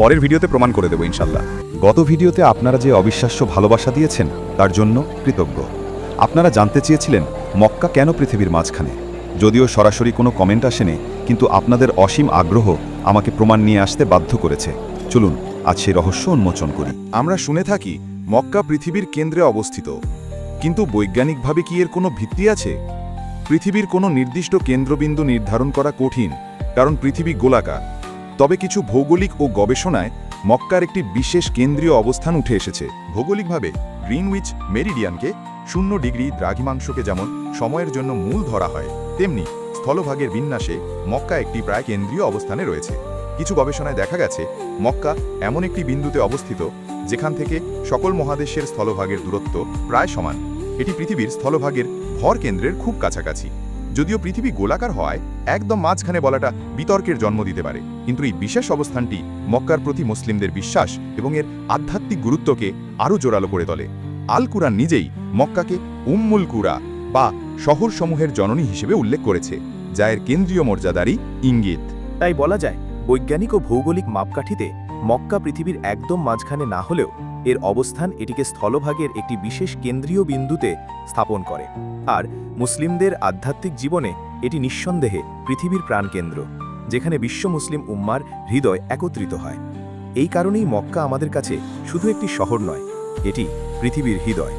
পরের ভিডিওতে প্রমাণ করে দেবো ইনশাল্লাহ। গত ভিডিওতে আপনারা যে অবিশ্বাস্য ভালোবাসা দিয়েছেন, তার জন্য কৃতজ্ঞ। আপনারা জানতে চেয়েছিলেন, মক্কা কেন পৃথিবীর মাঝখানে? যদিও সরাসরি কোনো কমেন্ট আসেনি, কিন্তু আপনাদের অসীম আগ্রহ আমাকে প্রমাণ নিয়ে আসতে বাধ্য করেছে। চলুন, আজ সেই রহস্য উন্মোচন করি। আমরা শুনে থাকি, মক্কা পৃথিবীর কেন্দ্রে অবস্থিত। কিন্তু বৈজ্ঞানিকভাবে কি এর কোনো ভিত্তি আছে? পৃথিবীর কোনো নির্দিষ্ট কেন্দ্রবিন্দু নির্ধারণ করা কঠিন, কারণ পৃথিবী গোলাকার। তবে কিছু ভৌগোলিক ও গবেষণায় মক্কার একটি বিশেষ কেন্দ্রীয় অবস্থান উঠে এসেছে। ভৌগোলিকভাবে, গ্রিনউইচ মেরিডিয়ানকে শূন্য ডিগ্রি দ্রাঘিমাংশকে যেমন সময়ের জন্য মূল ধরা হয়, তেমনি স্থলভাগের বিন্যাসে মক্কা একটি প্রায় কেন্দ্রীয় অবস্থানে রয়েছে। কিছু গবেষণায় দেখা গেছে, মক্কা এমন একটি বিন্দুতে অবস্থিত, যেখান থেকে সকল মহাদেশের স্থলভাগের দূরত্ব প্রায় সমান। এটি পৃথিবীর স্থলভাগের ভর কেন্দ্রের খুব কাছাকাছি। যদিও পৃথিবী গোলাকার হয়, একদম মাঝখানে বলাটা বিতর্কের জন্ম দিতে পারে। কিন্তু এই বিশেষ অবস্থানটি মক্কার প্রতি মুসলিমদের বিশ্বাস এবং এর আধ্যাত্মিক গুরুত্বকে আরও জোরালো করে তোলে। আল কুরআন নিজেই মক্কাকে উম্মুল কুরা বা শহরসমূহের জননী হিসেবে উল্লেখ করেছে, যা এর কেন্দ্রীয় মর্যাদারই ইঙ্গিত। তাই বলা যায়, বৈজ্ঞানিক ও ভৌগোলিক মাপকাঠিতে মক্কা পৃথিবীর একদম মাঝখানে না হলেও এর অবস্থান এটিকে স্থলভাগের একটি বিশেষ কেন্দ্রীয় বিন্দুতে স্থাপন করে। আর মুসলিমদের আধ্যাত্মিক জীবনে এটি নিঃসন্দেহে পৃথিবীর প্রাণকেন্দ্র, যেখানে বিশ্ব মুসলিম উম্মার হৃদয় একত্রিত হয়। এই কারণেই মক্কা আমাদের কাছে শুধু একটি শহর নয়, এটি পৃথিবীর হৃদয়।